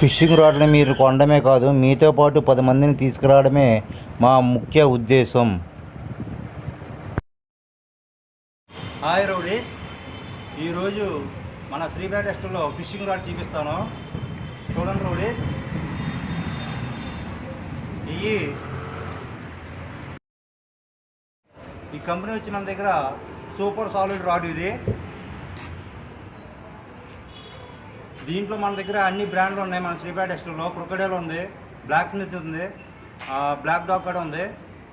Fishing రాడ్ని మీరు కొనడమే కాదు మీతో పాటు పది మందిని తీసుకురావడమే మా ముఖ్య ఉద్దేశం. హాయ్ రౌడీస్ ఈరోజు మన శ్రీపేట టెస్ట్లో ఫిషింగ్ రాడ్ చూపిస్తాను. చూడండి రౌడీస్ ఇవి ఈ కంపెనీ వచ్చి దగ్గర సూపర్ సాలిడ్ రాడ్ ఇది. దీంట్లో మన దగ్గర అన్ని బ్రాండ్లు ఉన్నాయి. మన శ్రీపేట టెస్ట్లో క్రొకడేల్ ఉంది బ్లాక్ స్మిత్ ఉంది బ్లాక్ డాగ్ కూడా ఉంది.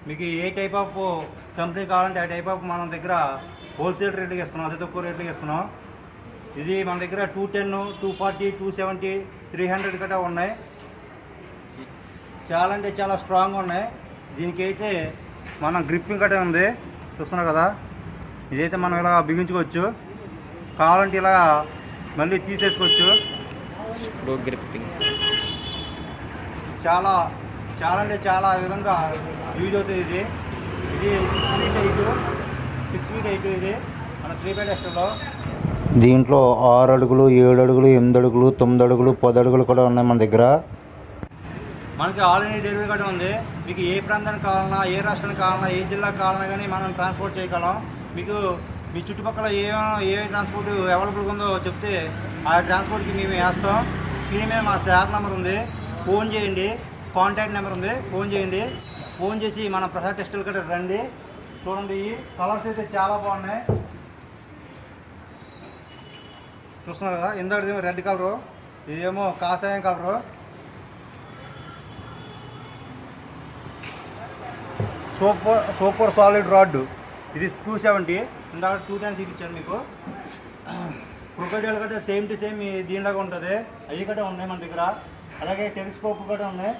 మీకు ఏ టైప్ ఆఫ్ కంపెనీ కావాలంటే ఆ టైప్ ఆఫ్ మన దగ్గర హోల్సేల్ రేట్కి ఇస్తున్నాం అతి తక్కువ రేట్లకి ఇస్తున్నాం. ఇది మన దగ్గర two ten two forty two seventy three hundred గట్రా ఉన్నాయి. చాలా అంటే చాలా స్ట్రాంగ్ ఉన్నాయి. దీనికి అయితే మనం గ్రిప్పింగ్ కట్టే ఉంది. చూస్తున్నారు కదా? ఇదైతే మనం ఇలా బిగించుకోవచ్చు. కావాలంటే ఇలా మళ్ళీ తీసేసుకోవచ్చు. స్క్రూ గ్రిప్పింగ్ చాలా చాలా అంటే చాలా విధంగా యూజ్ అవుతుంది ఇది. ఇది six feet eight six feet eight ఇది మన శ్రీపేట ఎస్టర్లో దీంట్లో ఆరు అడుగులు ఏడు అడుగులు ఎనిమిది అడుగులు తొమ్మిది అడుగులు పది అడుగులు కూడా ఉన్నాయి మన దగ్గర. మనకి ఆల్ ఇండియా డెలివరీ కూడా ఉంది. మీకు ఏ ప్రాంతానికి కావాలన్నా ఏ రాష్ట్రానికి కావాలన్నా ఏ జిల్లాకి కావాలన్నా కానీ మనం ట్రాన్స్పోర్ట్ చేయగలం. మీకు మీ చుట్టుపక్కల ఏ ఏ ట్రాన్స్పోర్ట్ అవైలబుల్గా ఉందో చెప్తే ఆ ట్రాన్స్పోర్ట్కి మేము వేస్తాం. దీని మీద మా షేర్ నెంబర్ ఉంది. ఫోన్ చేయండి. కాంటాక్ట్ నెంబర్ ఉంది. ఫోన్ చేయండి. ఫోన్ చేసి మన ప్రసాద్ టెస్టులు కూడా రండి. చూడండి ఈ కలర్స్ అయితే చాలా బాగున్నాయి. చూస్తున్నారు కదా ఇందాకదేమో రెడ్ కలరు ఇదేమో కాషాయం colour super super solid rod ఇది టూ సెవెంటీ ఇందాక టూ టైమ్స్ ఇచ్చాను మీకు. క్రొకడైల్ కట్టే సేమ్ టు సేమ్ దీనిలాగా ఉంటుంది. అవి కూడా ఉన్నాయి మన దగ్గర. అలాగే టెలిస్కోప్ కూడా ఉన్నాయి.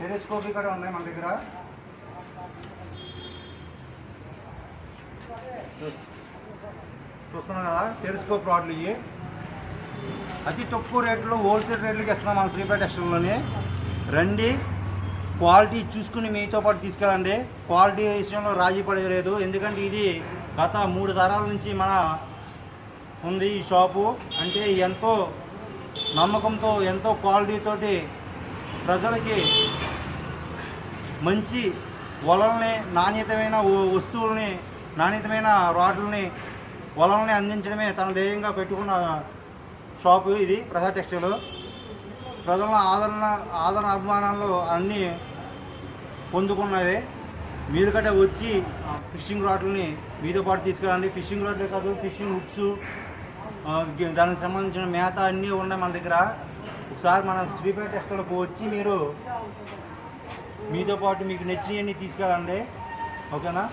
టెలిస్కోప్ కూడా ఉన్నాయి మన దగ్గర. చూస్తున్నాం కదా టెలిస్కోప్ రాడ్లు ఇవి అతి తక్కువ రేట్లో హోల్సేల్ రేట్లకి ఇస్తున్నాం మన శ్రీపేట స్టోర్లోని రండి. క్వాలిటీ చూసుకుని మీతో పాటు తీసుకెళ్ళండి. క్వాలిటీ విషయంలో రాజీ పడేది లేదు ఎందుకంటే ఇది గత మూడు తరాల నుంచి మన ఉంది ఈ షాపు. అంటే ఎంతో నమ్మకంతో ఎంతో క్వాలిటీతోటి ప్రజలకి మంచి వలల్ని నాణ్యతమైన వస్తువులని వస్తువుల్ని నాణ్యతమైన రాడ్లని వలల్ని అందించడమే తన ధ్యేయంగా పెట్టుకున్న షాపు ఇది ప్రసాద్ టెక్స్టైల్. ప్రజల ఆదరణ ఆదరణ అభిమానాలు అన్నీ పొందుకున్నది. మీరు కట్ట వచ్చి ఆ ఫిషింగ్ రాడ్లని మీతో పాటు తీసుకెళ్ళండి ఫిషింగ్ రాడ్లే కాదు ఫిషింగ్ హుక్స్ దానికి సంబంధించిన మేత అన్నీ ఉన్నాయి మన దగ్గర. ఒకసారి మన శ్రీపేట టెస్టులకు వచ్చి మీరు మీతో పాటు మీకు నచ్చినవన్నీ తీసుకెళ్ళండి. ఓకేనా?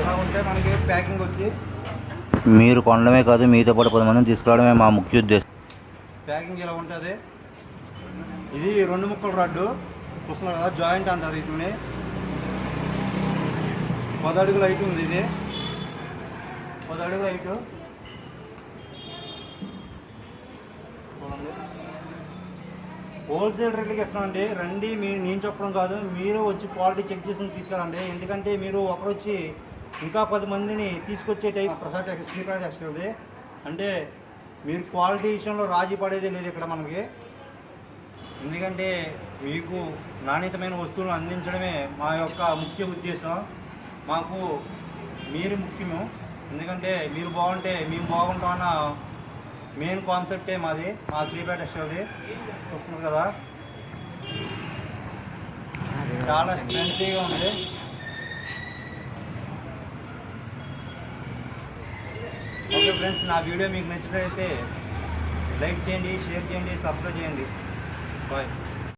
ఇలా ఉంటే మనకి ప్యాకింగ్ వచ్చి మీరు కొనడమే కాదు మీతో పాటు పది మందిని తీసుకురావడమే మా ముఖ్య ఉద్దేశం. ప్యాకింగ్ ఇలా ఉంటుంది? ఇది రెండు ముక్కల రాడ్డు. చూస్తున్నారు కదా జాయింట్ అంటారు వీటిని పది అడుగుల హైట్ ఉంది ఇది. పది అడుగుల హైట్. చూడండి. హోల్సేల్ రేట్లకి ఇస్తామండి రండి మీ నేను చెప్పడం కాదు. మీరు వచ్చి క్వాలిటీ చెక్ చేసుకుని తీసుకెళ్ళండి. ఎందుకంటే మీరు ఒకరు వచ్చి ఇంకా పది మందిని తీసుకొచ్చే టైప్ ప్రసాద్ టెక్స్ శ్రీప్రసాద్ అంటే మీరు క్వాలిటీ విషయంలో రాజీ పడేది లేదు ఇక్కడ మనకి. ఎందుకంటే మీకు నాణ్యతమైన వస్తువులను అందించడమే మా యొక్క ముఖ్య ఉద్దేశం. మాకు మీరు ముఖ్యము. ఎందుకంటే మీరు బాగుంటే మేము బాగుంటాం అన్న మెయిన్ కాన్సెప్టే మాది. మా శ్రీపేట స్టోర్ది. చూస్తున్నారు కదా. చాలా స్ట్రెంతీగా ఉంది. ఫ్రెండ్స్ నా వీడియో మీకు నచ్చినట్లయితే లైక్ చేయండి షేర్ చేయండి సబ్స్క్రైబ్ చేయండి బాయ్